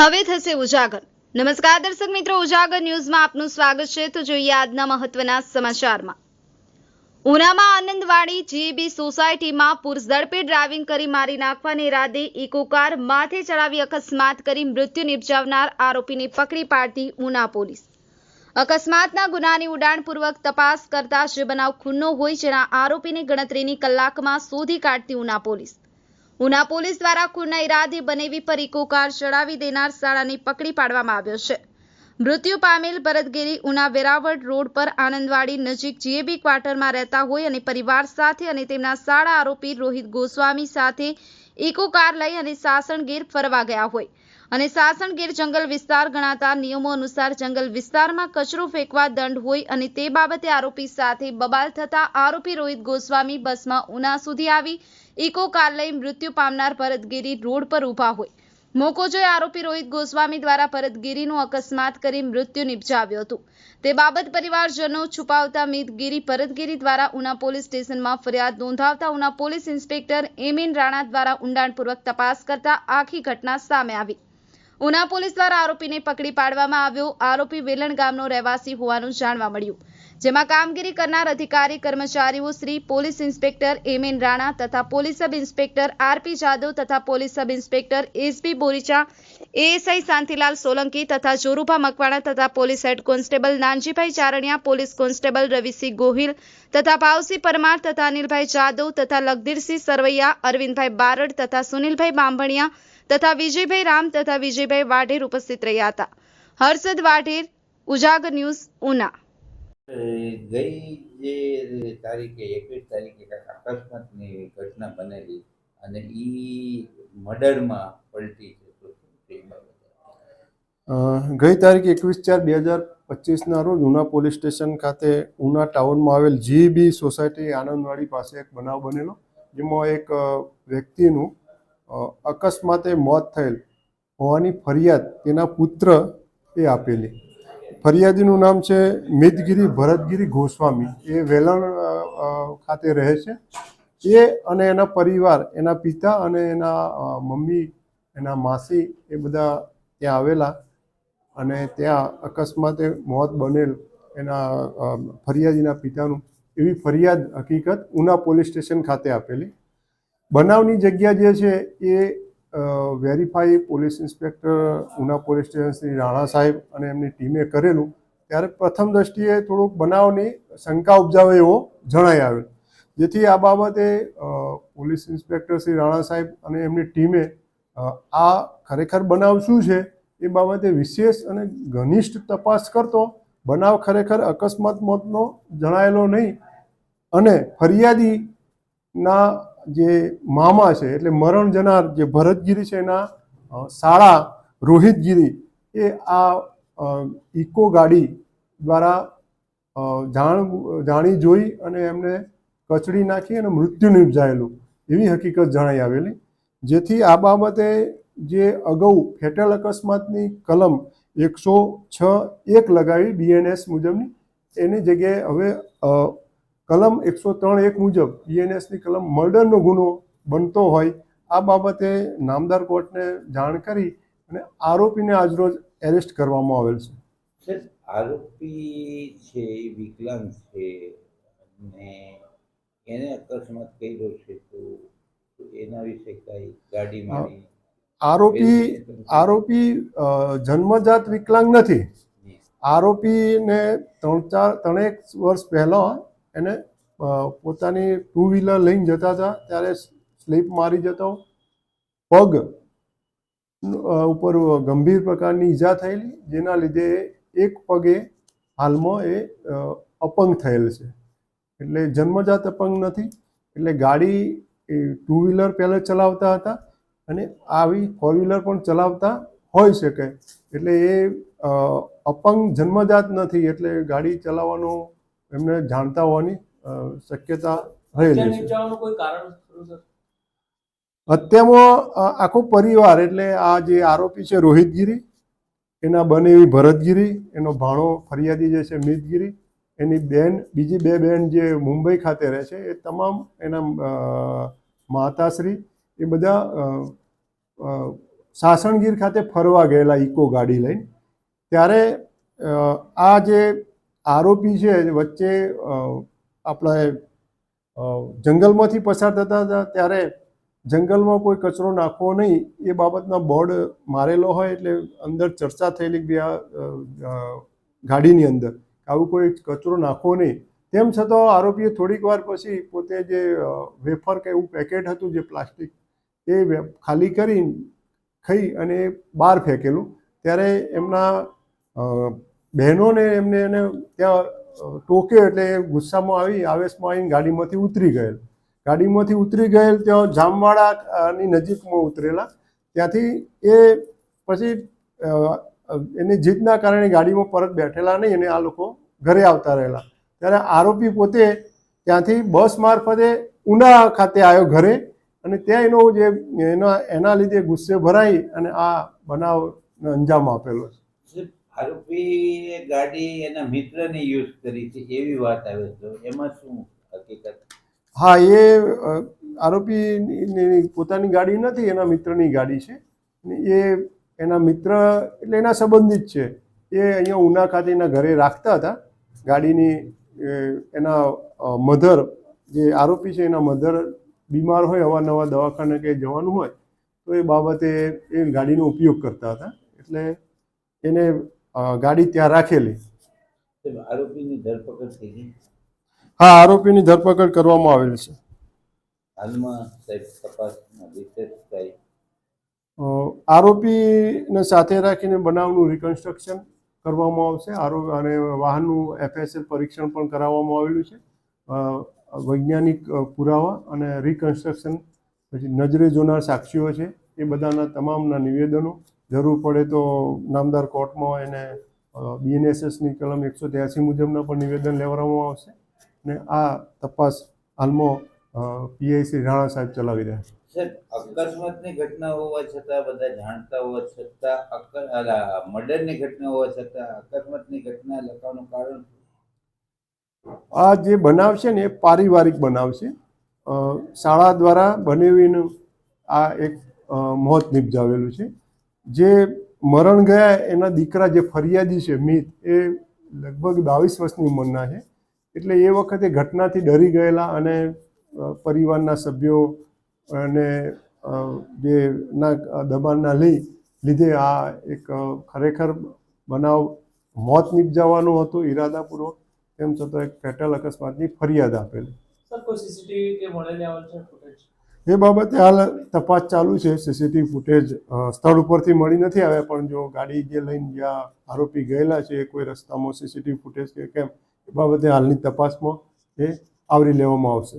હવે થશે ઉજાગર. નમસ્કાર દર્શક મિત્રો, ઉજાગર ન્યૂઝમાં આપનું સ્વાગત છે. તો જોઈએ આજના મહત્વના સમાચારમાં. ઉનામાં આનંદવાડી જીબી સોસાયટીમાં પુરુષ ઝડપે ડ્રાઇવિંગ કરી મારી નાખવાને ઇરાદે ઇકો માથે ચડાવી અકસ્માત કરી મૃત્યુ નિપજાવનાર આરોપીને પકડી પાડતી ઉના પોલીસ. અકસ્માતના ગુનાની ઉડાણપૂર્વક તપાસ કરતા જે બનાવ ખૂનનો હોય જેના આરોપીને ગણતરીની કલાકમાં શોધી કાઢતી ઉના પોલીસ. ઉના પોલીસ દ્વારા ખૂનના ઈરાદે બનેવી પર ઇકો કાર ચડાવી દેનાર શાળાને પકડી પાડવામાં આવ્યો છે. મૃત્યુ પામેલ ભરતગીરી ઉના વેરાવળ રોડ પર આનંદવાડી નજીક જીએબી ક્વાર્ટરમાં રહેતા હોય અને પરિવાર સાથે અને તેમના શાળા આરોપી રોહિત ગોસ્વામી સાથે ઇકો કાર લઈ અને સાસણગીર ફરવા ગયા હોય. અને સાસણગીર જંગલ વિસ્તાર ગણાતા નિયમો અનુસાર જંગલ વિસ્તારમાં કચરો ફેંકવા દંડ હોય અને તે બાબતે આરોપી સાથે બબાલ થતા આરોપી રોહિત ગોસ્વામી બસમાં ઉના સુધી આવી ઇકો કાર લઈ મૃત્યુ પામનાર ભરતગીરી રોડ પર ઊભા હોય. મોકો જોઈ આરોપી રોહિત ગોસ્વામી દ્વારા ભરતગીરીનું અકસ્માત કરી મૃત્યુ નિપજાવ્યું હતું. તે બાબત પરિવારજનો છુપાવતા મિતગીરી ભરતગીરી દ્વારા ઉના પોલીસ સ્ટેશનમાં ફરિયાદ નોંધાવતા ઉના પોલીસ ઇન્સ્પેક્ટર એમિન રાણા દ્વારા ઊંડાણપૂર્વક તપાસ કરતા આખી ઘટના સામે આવી. ઉના પોલીસ દ્વારા આરોપીને પકડી પાડવામાં આવ્યો. આરોપી વેલણ ગામનો રહેવાસી હોવાનું જાણવા મળ્યું. જેમાં કામગીરી કરનાર અધિકારી, કર્મચારીઓ, Shri police inspector M N Rana તથા police sub inspector RP Jadav તથા police sub inspector SP Boricha, ASI Shantilal Solanki તથા જોરુભા મકવાણા તથા police head constable Nanjibhai Charaniya, police constable Ravisinh Gohil તથા ભાવસિંહ પરમાર તથા અનિલભાઈ જાદવ તથા લગદીરસિંહ સરવૈયા, અરવિંદભાઈ બારડ તથા સુનિલભાઈ બાંભણિયા તથા વિજયભાઈ રામ તથા વિજયભાઈ વાઢેર ઉપસ્થિત રહ્યા હતા. હર્ષદ વાઢેર, ઉજાગર ન્યૂઝ, ઉના. ગઈ જે તારીખે એકવીસ તારીખે કાંઈક અકસ્માતની ઘટના બનેલી અને એ મર્ડરમાં પલટી છે ગઈ તારીખ એકવીસ ચાર બે હજાર પચીસના રોજ ઉના પોલીસ સ્ટેશન ખાતે ઉના ટાઉનમાં આવેલ જીબી સોસાયટી આનંદવાડી પાસે એક બનાવ બનેલો, જેમાં એક વ્યક્તિનું અકસ્માતે મોત થયેલ હોવાની ફરિયાદ તેના પુત્ર એ આપેલી. ફરિયાદીનું નામ છે મિતગીરી ભરતગીરી ગોસ્વામી. એ વેલણ ખાતે રહે છે. એ અને એના પરિવાર, એના પિતા અને એના મમ્મી, એના માસી એ બધા ત્યાં આવેલા અને ત્યાં અકસ્માતે મોત બનેલ એના ફરિયાદીના પિતાનું એવી ફરિયાદ હકીકત ઉના પોલીસ સ્ટેશન ખાતે આપેલી. બનાવની જગ્યા જે છે એ verify police inspector Una police station Shri Rana સાહેબ અને એમની ટીમે કરેલું, ત્યારે પ્રથમ દ્રષ્ટિએ થોડુંક બનાવની શંકા ઉપજાવે એવો જણાઈ આવેલ. જેથી આ બાબતે પોલીસ ઇન્સ્પેક્ટર શ્રી રાણા સાહેબ અને એમની ટીમે આ ખરેખર બનાવ શું છે, એ બાબતે વિશેષ અને ઘનિષ્ઠ તપાસ કરતો, બનાવ ખરેખર અકસ્માત મોતનો જણાયેલો નહીં અને ફરિયાદીના જે મામા છે, એટલે મરણ જનાર જે ભરતગીરી છે એના શાળા રોહિતગીરી, એ આ ઇકો ગાડી દ્વારા જાણ, જાણી જોઈ અને એમને કચડી નાખી અને મૃત્યુ નિપજાયેલું એવી હકીકત જણાઈ આવેલી. જેથી આ બાબતે જે અગાઉ ફેટલ અકસ્માતની કલમ એકસો છ એક લગાવી બીએનએસ મુજબની, એની જગ્યાએ હવે કલમ એકસો ત્રણ એક મુજબ પીએનએસની કલમ મર્ડરનો ગુનો બનતો હોય આ બાબતે નામદાર કોર્ટને જાણ કરી અને આરોપીને આજરોજ એરેસ્ટ કરવામાં આવેલ છે. આરોપી છે વિકલાંગ છે અને એને અકસ્માત કર્યો છે તો એના વિશે કઈ ગાડીમાં આરોપી આરોપી જન્મજાત વિકલાંગ નથી. આરોપીને ત્રણ ચાર ત્રણેક વર્ષ પહેલાં એને પોતાની ટુ વ્હીલર લઈને જતા હતા, ત્યારે સ્લીપ મારી જતો, પગ ઉપર ગંભીર પ્રકારની ઈજા થયેલી, જેના લીધે એક પગે હાલમાં એ અપંગ થયેલ છે. એટલે જન્મજાત અપંગ નથી, એટલે ગાડી એ ટુ વ્હીલર પહેલાં ચલાવતા હતા, અને આવી ફોર વ્હીલર પણ ચલાવતા હોઈ શકે. એટલે એ અપંગ જન્મજાત નથી, એટલે ગાડી ચલાવવાનો એમને જાણતા હોવાની શક્યતા રહેલી છે. હત્યામાં આખો પરિવાર એટલે આ જે આરોપી છે રોહિતગીરી એના બનેવી ભરતગીરી એનો ભાણો ફરિયાદી જે છે મિતગીરી એની બેન બીજી બે બેન જે મુંબઈ ખાતે રહે છે એ તમામ એના માતાશ્રી એ બધા સાસણગીર ખાતે ફરવા ગયેલા ઇકો ગાડી લઈને. ત્યારે આ જે આરોપી છે વચ્ચે આપણે જંગલમાંથી પસાર થતા હતા, ત્યારે જંગલમાં કોઈ કચરો નાખવો નહીં, એ બાબતના બોર્ડ મારેલો હોય એટલે અંદર ચર્ચા થયેલી કે આ ગાડીની અંદર આવું કોઈ કચરો નાખવો નહીં. તેમ છતાં આરોપીએ થોડીક વાર પછી પોતે જે વેફર કે એવું પેકેટ હતું જે પ્લાસ્ટિક, એ ખાલી કરી, ખાઈ અને બહાર ફેંકેલું. ત્યારે એમના બહેનોને એમને એને ત્યાં ટોક્યો એટલે એ ગુસ્સામાં આવી, આવેશમાં આવીને ગાડીમાંથી ઉતરી ગયેલ. ગાડીમાંથી ઉતરી ગયેલ, ત્યાં જામવાડાની નજીકમાં ઉતરેલા. ત્યાંથી એ પછી એની જીદના કારણે ગાડીમાં પરત બેઠેલા નહીં, અને આ લોકો ઘરે આવતા રહેલા. ત્યારે આરોપી પોતે ત્યાંથી બસ મારફતે ઉના ખાતે આવ્યો ઘરે, અને ત્યાં એનો જે, એના એના લીધે ગુસ્સે ભરાઈ અને આ બનાવ અંજામ આપેલો છે. આરોપીએ ગાડી એના મિત્રની યુઝ કરી છે, એવી વાત આવે તો એમાં શું હકીકત? હા, એ આરોપી પોતાની ગાડી નથી, એના મિત્રની ગાડી છે. એ એના મિત્ર, એટલે એના સંબંધિત છે. એ અહીંયા ઉના ખાતે એના ઘરે રાખતા હતા. ગાડીની એના મધર, જે આરોપી છે, એના મધર બીમાર હોય, અવારનવાર દવાખાને કે જવાનું હોય, તો એ બાબતે એ ગાડીનો ઉપયોગ કરતા હતા. એટલે એને ગાડી ત્યાં રાખેલી. આરોપીની ધરપકડ થઈ ગઈ હા આરોપીની ધરપકડ કરવામાં આવેલ છે. હાલમાં સાહેબ તપાસમાં વિશેષ થાય. આરોપીને સાથે રાખીને બનાવનું રિકન્સ્ટ્રક્શન કરવામાં આવશે. આરો અને વાહનનું એફએસએલ પરીક્ષણ પણ કરાવવામાં આવેલું છે. વૈજ્ઞાનિક પુરાવા અને રિકન્સ્ટ્રક્શન પછી નજરે જોનાર સાક્ષીઓ છે. એ બધાના તમામના નિવેદનો જરૂર પડે તો નામદાર કોર્ટમાં એને બીએનએસએસની કલમ એકસો ત્યાસી મુજબના પણ નિવેદન લેવામાં આવશે ને આ તપાસ હાલમાં પીઆઈ શ્રી રાણા સાહેબ ચલાવી રહ્યા છે. અકસ્માતની ઘટના હોવા છતાં બધા જાણતા હોવા છતાં મર્ડરની ઘટના હોવા છતાં અકસ્માતની ઘટના લખવાનું કારણ આ જે બનાવ છે ને એ પારિવારિક બનાવ છે શાળા દ્વારા બનેવીનું આ એક મોત નિપજાવેલું છે. જે મરણ ગયા એના દીકરા જે ફરિયાદી છે મિત, એ લગભગ બાવીસ વર્ષની ઉંમરના છે. એટલે એ વખતે ઘટનાથી ડરી ગયેલા અને પરિવારના સભ્યો અને જે ના, દબાણના લઈ લીધે આ એક ખરેખર બનાવ મોત નિપજાવવાનો હતો, ઈરાદાપૂર્વક, તેમ છતાં એક ફેટલ અકસ્માતની ફરિયાદ આપેલી. સર, કોઈ સીસીટીવી મળેલી આવેલ છે ફૂટેજ એ બાબતે હાલ તપાસ ચાલુ છે. સીસીટીવી ફૂટેજ સ્થળ ઉપરથી મળી નથી આવ્યા, પણ જો ગાડી જે લઈને જ્યાં આરોપી ગયેલા છે કોઈ રસ્તામાં સીસીટીવી ફૂટેજ કે કેમ, એ બાબતે હાલની તપાસમાં એ આવરી લેવામાં આવશે.